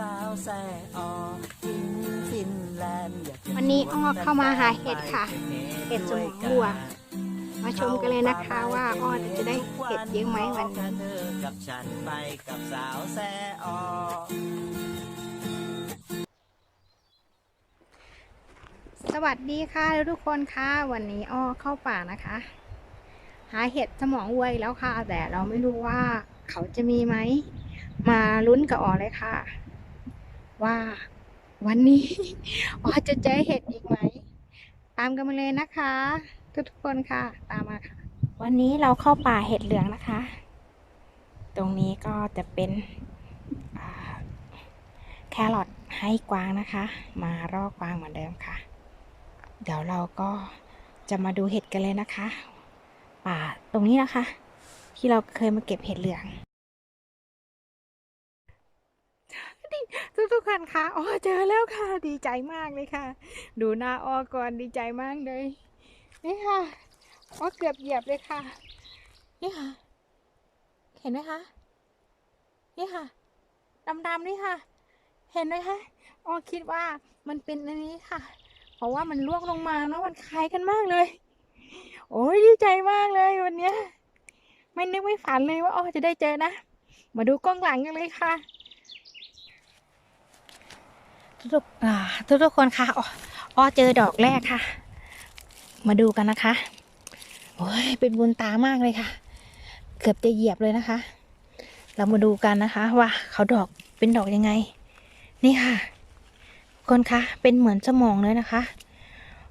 สาวแซ่ออทินฟินแลนด์อยากจะวันนี้อ้อเข้ามาหาเห็ดค่ะ เห็ดสมองวัว มาชมกันเลยนะคะว่าอ้อจะได้เห็ดเยอะไหมวันนี้เธอกับฉันไปกับสาวแซ่ออสวัสดีค่ะทุกคนค่ะวันนี้อ้อเข้าป่านะคะ หาเห็ดสมองวัวแล้วค่ะ แต่เราไม่รู้ว่าเขาจะมีไหม มาลุ้นกับอ้อเลยค่ะ ว่าวันนี้อ้อจะเจอเห็ดอีกไหม ตามกันมาเลยนะคะ ทุกๆคนค่ะ ตามมาค่ะ วันนี้เราเข้าป่าเห็ดเหลืองนะคะ ตรงนี้ก็จะเป็นแครอทให้กวางนะคะ มารอกวางเหมือนเดิมค่ะ เดี๋ยวเราก็จะมาดูเห็ดกันเลยนะคะ ป่าตรงนี้นะคะ ที่เราเคยมาเก็บเห็ดเหลือง ทุกทุกคนคะอ๋อเจอแล้วค่ะ ดีใจมากเลยค่ะ ดูหน้าออก่อนดีใจมากเลย นี่ค่ะออเกือบเหยียบเลยค่ะ นี่ค่ะ เห็นไหมคะ นี่ค่ะดำๆนี่ค่ะ เห็นไหมคะออคิดว่ามันเป็นอันนี้ค่ะ เพราะว่ามันลวกลงมาเนาะมันคล้ายกันมากเลย โอ้ยดีใจมากเลยวันเนี้ยไม่นึกไม่ฝันเลยว่าอ๋อจะได้เจอนะ มาดูกล้องหลังกันเลยค่ะ ทุกๆอ่าทุกคนค่ะอ๋ออ๋อเจอดอกแรกค่ะ มาดูกันนะคะโอ้ยเป็นบุญตามากเลยค่ะ เกือบจะเหยียบเลยนะคะ เรามาดูกันนะคะ ว่าเขาดอกเป็นดอกยังไง นี่ค่ะ คนคะเป็นเหมือนสมองเลยนะคะ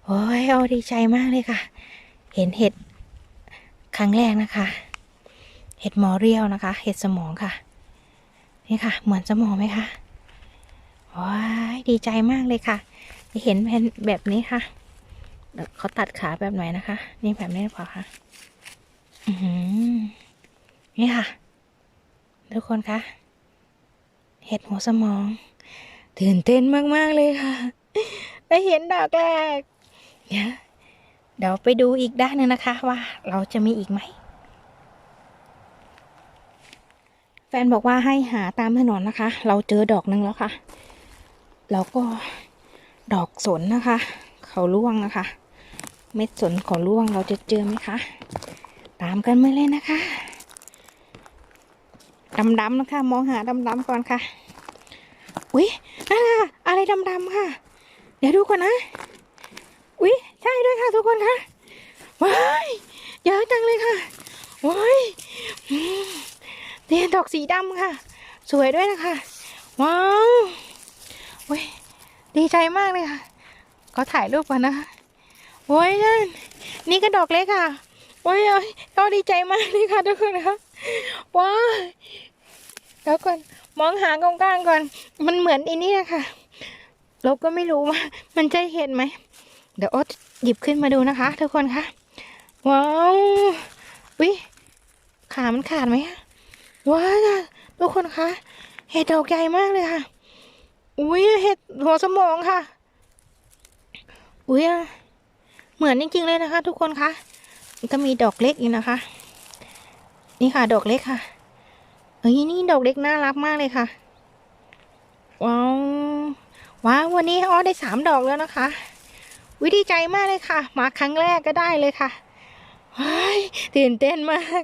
โอ้ยเอาดีใจมากเลยค่ะ เห็นเห็ดครั้งแรกนะคะ เห็ดหมอเรียวนะคะ เห็ดสมองค่ะ นี่ค่ะ เหมือนสมองไหมคะ ว้ายดีใจมากเลยค่ะเห็นเป็นแบบนี้ค่ะเขาตัดขาแบบไหนนะคะ นี่แบบนี้หรือเปล่าคะอือหือนี่ค่ะ ทุกคนคะเห็ดหัวสมอง ตื่นเต้นมาก ๆ เลยค่ะ ได้เห็นดอกแรกเดี๋ยวเดี๋ยวไปดูอีกด้านหนึงนะคะ ว่าเราจะมีอีกไหม แฟนบอกว่าให้หาตามถนนนะคะ เราเจอดอกหนึงแล้วค่ะ แล้วก็ดอกสนนะคะ เขาล่วงนะคะ เม็ดสนเขาล่วงเราจะเจอไหมคะ ตามกันมาเลยนะคะดำๆนะคะ มองหาดำๆก่อนค่ะอุ๊ยนั่นค่ะอะไรดำๆค่ะ เดี๋ยวดูก่อนนะอุ๊ยใช่ด้วยค่ะทุกคนค่ะว้ายเยอะจังเลยค่ะว้ายเนี่ยดอกสีดำค่ะ สวยด้วยนะคะ ว้าว เว้ยดีใจมากเลยค่ะ ก็ถ่ายรูปก่อนนะคะโอ้ยนั่นนี่ก็ดอกเล็กค่ะโอ้ยโอ้ยก็ดีใจมากเลยค่ะทุกคนค่ะว้าวเดี๋ยวก่อนมองหากองกลางก่อน มันเหมือนอันนี้นะคะเราก็ไม่รู้ว่า มันจะเห็นไหม เดี๋ยวอ๊ตหยิบขึ้นมาดูนะคะ ทุกคนคะว้าววิขามันขาดไหมคะว้าวทุกคนคะเห็ดดอกใหญ่มากเลยค่ะ อุ้ยเห็ดหัวสมองค่ะ อุ้ยเหมือนจริงๆเลยนะคะ ทุกคนคะก็มีดอกเล็กอีกนะคะ นี่ค่ะ ดอกเล็กค่ะเอ้ยนี่ดอกเล็กน่ารักมากเลยค่ะ ว้าวว้าววันนี้อ้อได้สามดอกแล้วนะคะ วิดีใจมากเลยค่ะ มาครั้งแรกก็ได้เลยค่ะว้ายตื่นเต้นมาก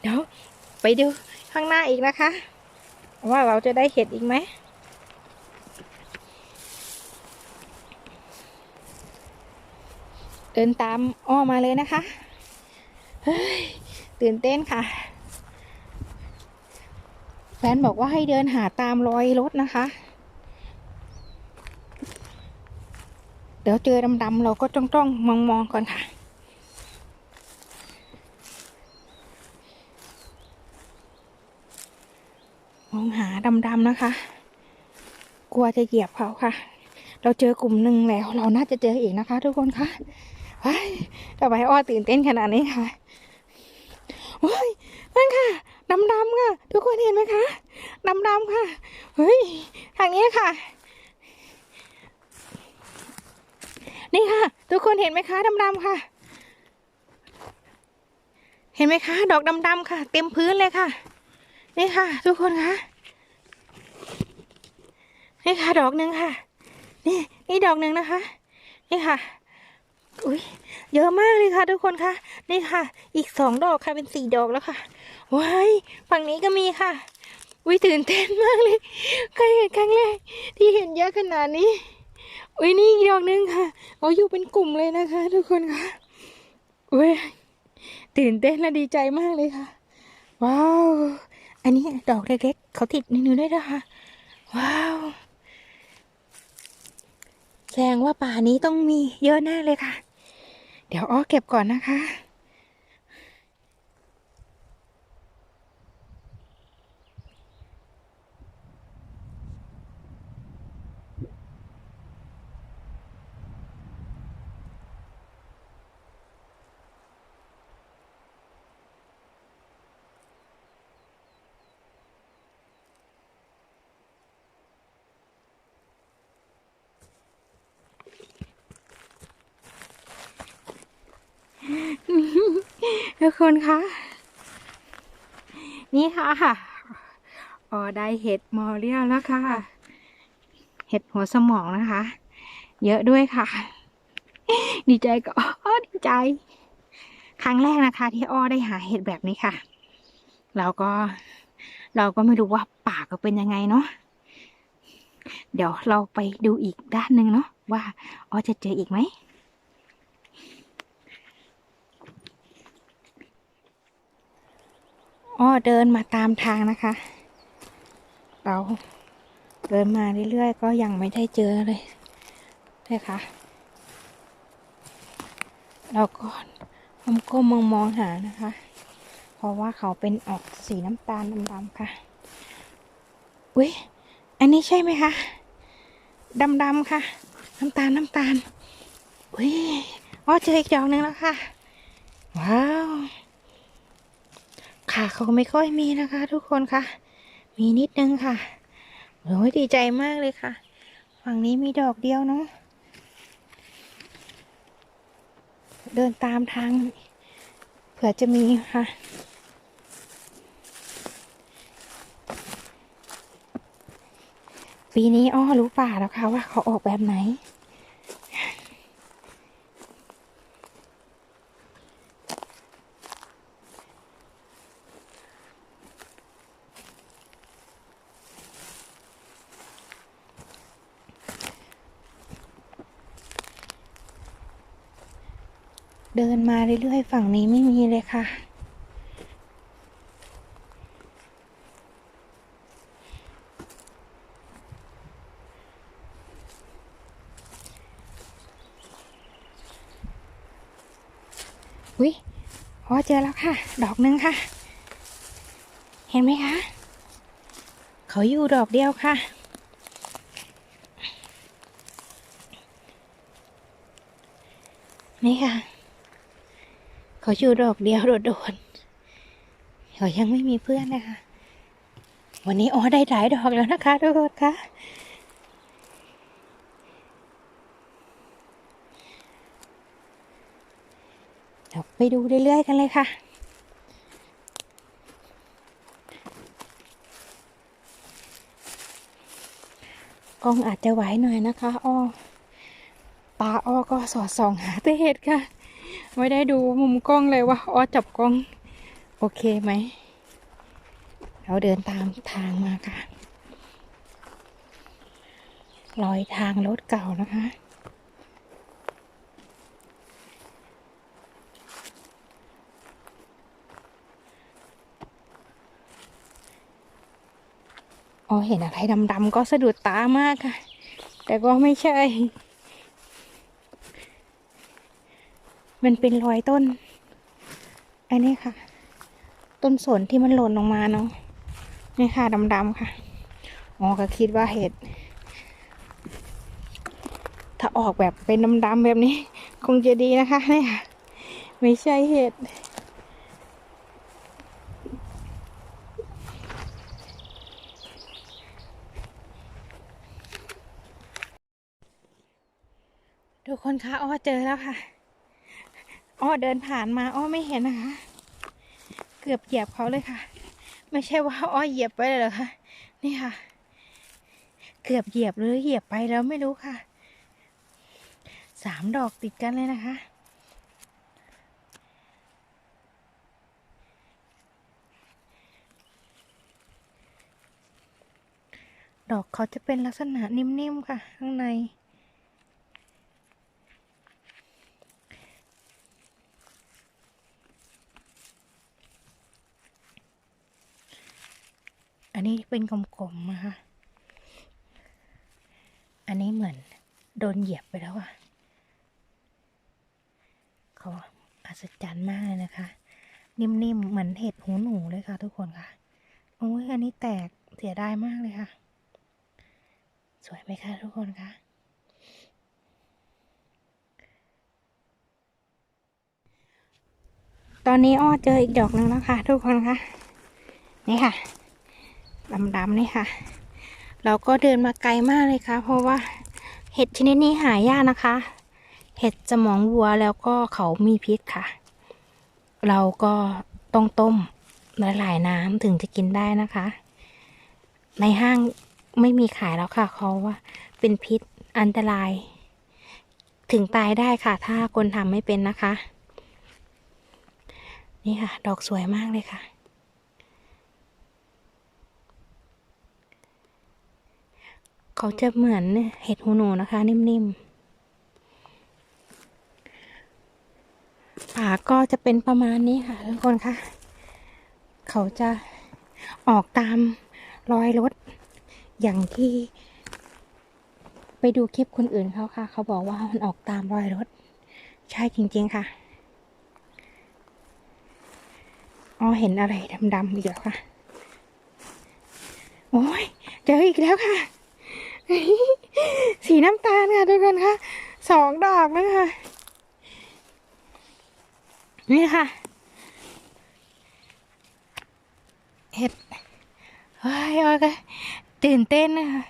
เดี๋ยวไปดูข้างหน้าอีกนะคะ ว่าเราจะได้เห็ดอีกไหม เดินตามอ้อมาเลยนะคะ เฮ้ย ตื่นเต้นค่ะ แฟนบอกว่าให้เดินหาตามรอยรถนะคะ เดี๋ยวเจอดำๆเราก็จ้องจ้องมองมองก่อนค่ะ มองหาดำๆนะคะ กลัวจะเหยียบเขาค่ะ เราเจอกลุ่มหนึ่งแล้ว เราน่าจะเจออีกนะคะ ทุกคนคะเฮ้ย ทำไมอ้อตื่นเต้นขนาดนี้ค่ะเฮ้ยนั่นค่ะดำๆค่ะ ทุกคนเห็นไหมคะดำๆค่ะ เฮ้ย ทางนี้ค่ะ นี่ค่ะ ทุกคนเห็นไหมคะดำๆค่ะ เห็นไหมคะ ดอกดำๆค่ะ เต็มพื้นเลยค่ะ นี่ค่ะ ทุกคนคะ นี่ค่ะ ดอกหนึ่งค่ะ นี่ นี่ดอกหนึ่งนะคะ นี่ค่ะ อุ้ยเยอะมากเลยค่ะทุกคนค่ะ นี่ค่ะ อีกสองดอกค่ะเป็นสี่ดอกแล้วค่ะ ว้าย ฝั่งนี้ก็มีค่ะอุ้ยตื่นเต้นมากเลยเคยเห็นครั้งแรกที่เห็นเยอะขนาดนี้ อุ้ยนี่อีกดอกหนึงค่ะโอ้อยู่เป็นกลุ่มเลยนะคะ ทุกคนค่ะอุ้ยตื่นเต้นและดีใจมากเลยค่ะ ว้าว อันนี้ดอกเล็กๆเขาติดในนิ้วได้วยนะคะว้าวแสดงว่าป่านี้ต้องมีเยอะแน่เลยค่ะ เดี๋ยวอ้อเก็บก่อนนะคะ ทุกคนคะ นี่ค่ะออได้เห็ดมอเรียแล้วค่ะ เห็ดหัวสมองนะคะ เยอะด้วยค่ะ ดีใจก็ดีใจ ครั้งแรกนะคะ ที่อ้อได้หาเห็ดแบบนี้ค่ะแล้วก็เราก็ไม่รู้ว่าป่าก็เป็นยังไงเนาะ เดี๋ยวเราไปดูอีกด้านหนึ่งเนาะว่าอ้อจะเจออีกไหม อ้อเดินมาตามทางนะคะ เราเดินมาเรื่อยๆ ก็ยังไม่ได้เจอเลยนะคะเราก็ก้มๆมองๆหานะคะ เพราะว่าเขาเป็นออกสีน้ำตาลดำๆค่ะ อุ้ยอันนี้ใช่ไหมคะดำๆค่ะ น้ำตาลน้ำตาลอุ้ยอ้อเจออีกดอกหนึ่งแล้วค่ะ ว้าว ค่ะเขาไม่ค่อยมีนะคะ ทุกคนค่ะ มีนิดนึงค่ะโอ้ยดีใจมากเลยค่ะ ฝั่งนี้มีดอกเดียวเนาะเดินตามทาง เผื่อจะมีค่ะ ปีนี้อ้อรู้ป่าแล้วค่ะว่าเขาออกแบบไหน เดินมาเรื่อยๆ ฝั่งนี้ไม่มีเลยค่ะ อุ้ยพอเจอแล้วค่ะ ดอกหนึ่งค่ะ เห็นไหมคะ เขาอยู่ดอกเดียวค่ะนี่ค่ะ เขาอยู่ดอกเดียวโดดๆเขายังไม่มีเพื่อนนะคะ วันนี้อ๋อได้หลายดอกแล้วนะคะทุกคนคะเดี๋ยวไปดูเรื่อยๆกันเลยค่ะกล้องอาจจะไหวหน่อยนะคะอ้อตาอ้อก็สอดส่องหาแต่เห็ดค่ะ ไม่ได้ดูมุมกล้องเลยว่าออจับกล้อง โอเคไหมเราเดินตามทางมาค่ะรอยทางรถเก่านะคะ อ๋อเห็นอะไรดำๆก็สะดุดตามากค่ะ แต่ก็ไม่ใช่ มันเป็นรอยต้น อันนี้ค่ะ ต้นสนที่มันหล่นลงมาเนาะนี่ค่ะดำๆค่ะอ๋อก็คิดว่าเห็ด ถ้าออกแบบเป็นดำๆแบบนี้ คงจะดีนะคะนี่ค่ะ ไม่ใช่เห็ดทุกคนคะอ้อเจอแล้วค่ะ อ้อเดินผ่านมาอ้อไม่เห็นนะคะ เกือบเหยียบเขาเลยค่ะ ไม่ใช่ว่าอ้อเหยียบไปเลยเหรอคะนี่ค่ะ เกือบเหยียบเลยเหยียบไปแล้วไม่รู้ค่ะสามดอกติดกันเลยนะคะ ดอกเขาจะเป็นลักษณะนิ่มๆค่ะ ข้างใน อันนี้เป็นกลมๆนะคะ อันนี้เหมือนโดนเหยียบไปแล้วอะเขาอัศจรรย์มากเลยนะคะ นิ่มๆ เหมือนเห็ดหูหนูเลยค่ะ ทุกคนค่ะ โอ้ยอันนี้แตกเสียดายมากเลยค่ะ สวยไหมคะทุกคนคะตอนนี้อ้อเจออีกดอกหนึ่งแล้วค่ะ ทุกคนคะนี่ค่ะ ดำๆนี่ค่ะ เราก็เดินมาไกลมากเลยค่ะ เพราะว่าเห็ดชนิดนี้หายากนะคะ เห็ดสมองวัวแล้วก็เขามีพิษค่ะ เราก็ต้องต้มหลายๆน้ำถึงจะกินได้นะคะ ในห้างไม่มีขายแล้วค่ะเขาว่าเป็นพิษอันตราย ถึงตายได้ค่ะ ถ้าคนทำไม่เป็นนะคะ นี่ค่ะ ดอกสวยมากเลยค่ะ เขาจะเหมือนเห็ดหูหนูนะคะ นิ่มๆป่าก็จะเป็นประมาณนี้ค่ะทุกคนค่ะเขาจะออกตามรอยรถ อย่างที่ ไปดูคลิปคนอื่นเขาค่ะ เขาบอกว่ามันออกตามรอยรถ ใช่จริง ๆค่ะอ๋อเห็นอะไรดำๆอีกแล้วค่ะ โอ้ยเจออีกแล้วค่ะ สีน้ำตาลค่ะทุกคนค่ะสองดอกนะคะนี่ค่ะ เห็ดว้ายโอเคตื่นเต้นนะคะ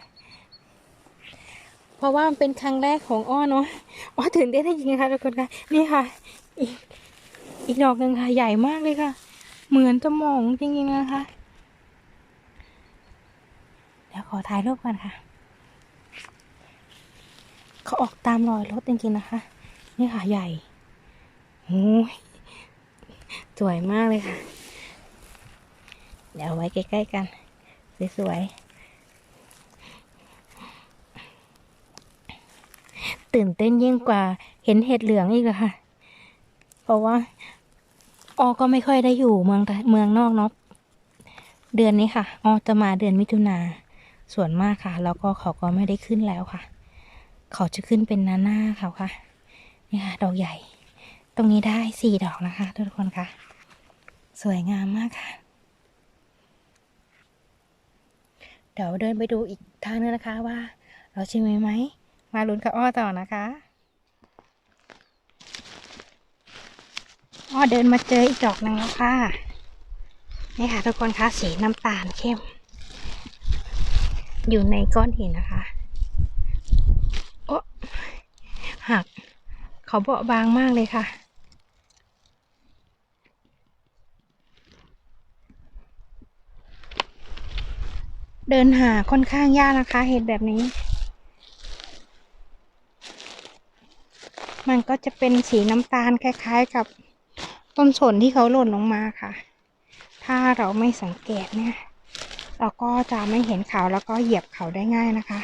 เพราะว่ามันเป็นครั้งแรกของอ้อเนาะอ้อตื่นเต้นจริงๆค่ะทุกคนค่ะ นี่ค่ะ อีกอีกดอกหนึ่งค่ะ ใหญ่มากเลยค่ะ เหมือนจะมองจริงๆนะคะ เดี๋ยวขอถ่ายรูปก่อนค่ะ เขาออกตามรอยรถจริงๆนะคะ นี่ค่ะใหญ่โอ้ยสวยมากเลยค่ะ เดี๋ยวเอาไว้ใกล้ๆกัน สวยๆ ตื่นเต้นยิ่งกว่าเห็นเห็ดเหลืองอีกอะค่ะ เพราะว่าออก็ไม่ค่อยได้อยู่เมืองเมืองนอกเนาะเดือนนี้ค่ะออจะมาเดือนมิถุนาส่วนมากค่ะ แล้วก็เขาก็ไม่ได้ขึ้นแล้วค่ะ เขาจะขึ้นเป็นหน้าหน้าเขาค่ะ นี่ค่ะ ดอกใหญ่ ตรงนี้ได้สี่ดอกนะคะ ทุกคนค่ะ สวยงามมากค่ะ เดี๋ยวเดินไปดูอีกทางนึงนะคะว่า เราจะมีไหม มาลุ้นกับอ้อต่อนะคะอ้อเดินมาเจออีกดอกหนึ่งแล้วค่ะ นี่ค่ะทุกคนคะสีน้ำตาลเข้ม อยู่ในก้อนหินนะคะ โอ้หัก เขาเบาบางมากเลยค่ะเดินหาค่อนข้างยากนะคะ เห็ดแบบนี้ มันก็จะเป็นสีน้ำตาลคล้ายๆกับต้นสนที่เขาหล่นลงมาค่ะ ถ้าเราไม่สังเกตเนี่ย เราก็จะไม่เห็นเขาแล้วก็เหยียบเขาได้ง่ายนะคะ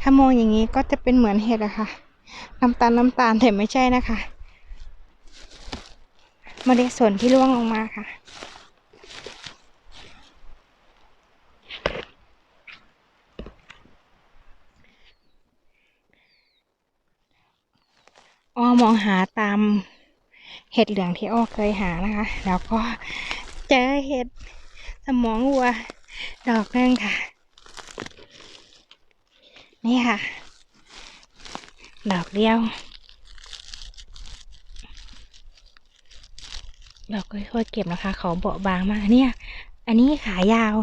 ถ้ามองอย่างนี้ก็จะเป็นเหมือนเห็ดอะค่ะ น้ำตาลน้ำตาลแต่ไม่ใช่นะคะเมล็ดส่วนที่ร่วงลงมาค่ะ อ้อมองหาตามเห็ดเหลืองที่อ้อเคยหานะคะ แล้วก็เจอเห็ดสมองวัวดอกนึงค่ะ นี่ค่ะ ดอกเดียวเราก็ค่อยๆเก็บนะคะ เขาเบาบางมากเนี่ย อันนี้ขายาว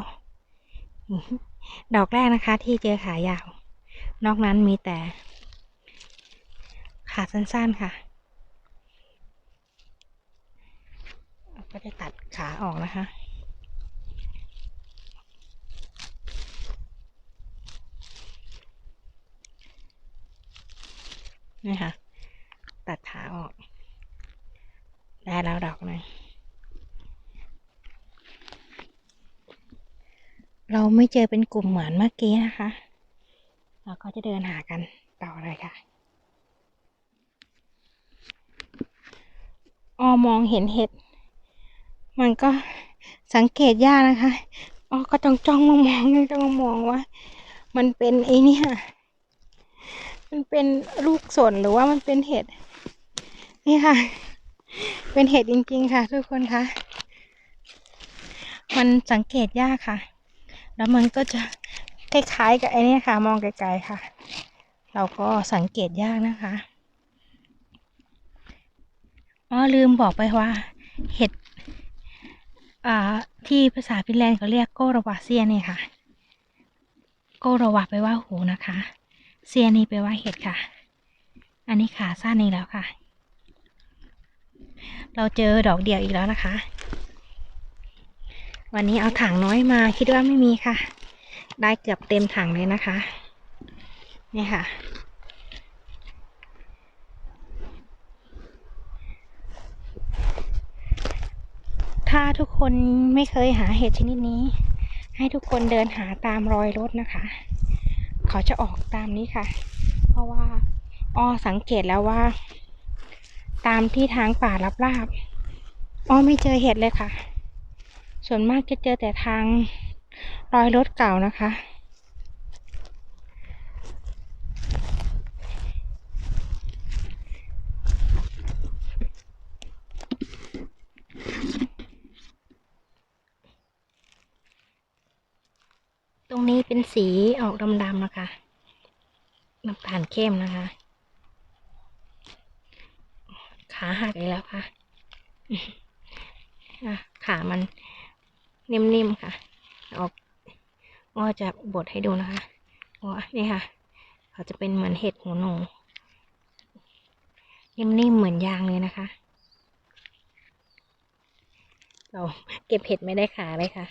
ดอกแรกนะคะ ที่เจอขายาว นอกนั้นมีแต่ ขาสั้นๆค่ะก็จะตัดขาออกนะคะ นี่ค่ะ ตัดขาออก ได้แล้วดอกหนึ่งเราไม่เจอเป็นกลุ่มเหมือนเมื่อกี้นะคะ เราก็จะเดินหากันต่อเลยค่ะออมองเห็นเห็ด มันก็สังเกตยากนะคะอ๋อก็จ้องจ้องมองมองจ้องมองว่า มันเป็นไอ้นี่ย มันเป็นลูกสนหรือว่ามันเป็นเห็ด นี่ค่ะ เป็นเห็ดจริงๆค่ะ ทุกคนคะมันสังเกตยากค่ะ แล้วมันก็จะคล้ายๆกับไอ้นี่ค่ะ มองไกลๆค่ะ เราก็สังเกตยากนะคะอ๋อลืมบอกไปว่า เห็ดอ่าที่ภาษาฟินแลนด์เขาเรียกโกรวาเซียนี่ค่ะ โกรวาไปลว่าหูนะคะ เซียนี่ไปลว่าเห็ดค่ะ อันนี้ขาสั้นนี่แล้วค่ะ เราเจอดอกเดียวอีกแล้วนะคะ วันนี้เอาถังน้อยมาคิดว่าไม่มีค่ะ ได้เกือบเต็มถังเลยนะคะ นี่ค่ะ ถ้าทุกคนไม่เคยหาเห็ดชนิดนี้ ให้ทุกคนเดินหาตามรอยรถนะคะ เขาจะออกตามนี้ค่ะ เพราะว่าอ้อสังเกตแล้วว่า ตามที่ทางป่าราบๆอ้อไม่เจอเห็ดเลยค่ะ ส่วนมากจะเจอแต่ทางรอยรถเก่านะคะ ตรง นี้เป็นสีออกดำๆนะคะน้ำตาลเข้มนะคะ ขาหักอีกแล้วค่ะ ขามันนิ่มๆค่ะ ออกก็จะบดให้ดูนะคะว่านี่ค่ะ เขาจะเป็นเหมือนเห็ดหัวหนูนิ่มๆเหมือนยางเลยนะคะ เราเก็บเห็ดไม่ได้ขาเลยค่ะ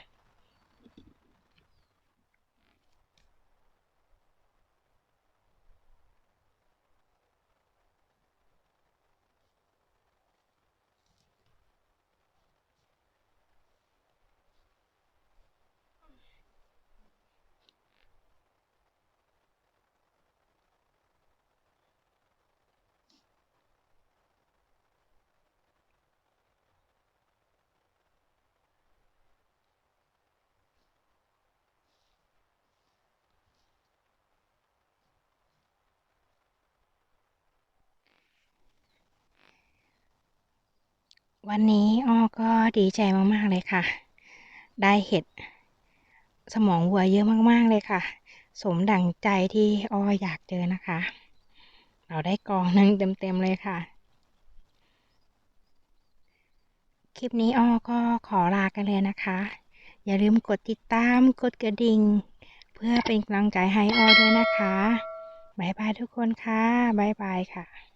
วันนี้อ้อก็ดีใจมาก ๆ เลยค่ะ ได้เห็ด สมองวัวเยอะมาก ๆ เลยค่ะ สมดังใจที่อ้ออยากเจอนะคะ เราได้กองหนึ่งเต็ม ๆ เลยค่ะ คลิปนี้อ้อก็ขอลากันเลยนะคะ อย่าลืมกดติดตามกดกระดิ่ง เพื่อเป็นกำลังใจให้อ้อด้วยนะคะบายบายทุกคนค่ะบายบายค่ะ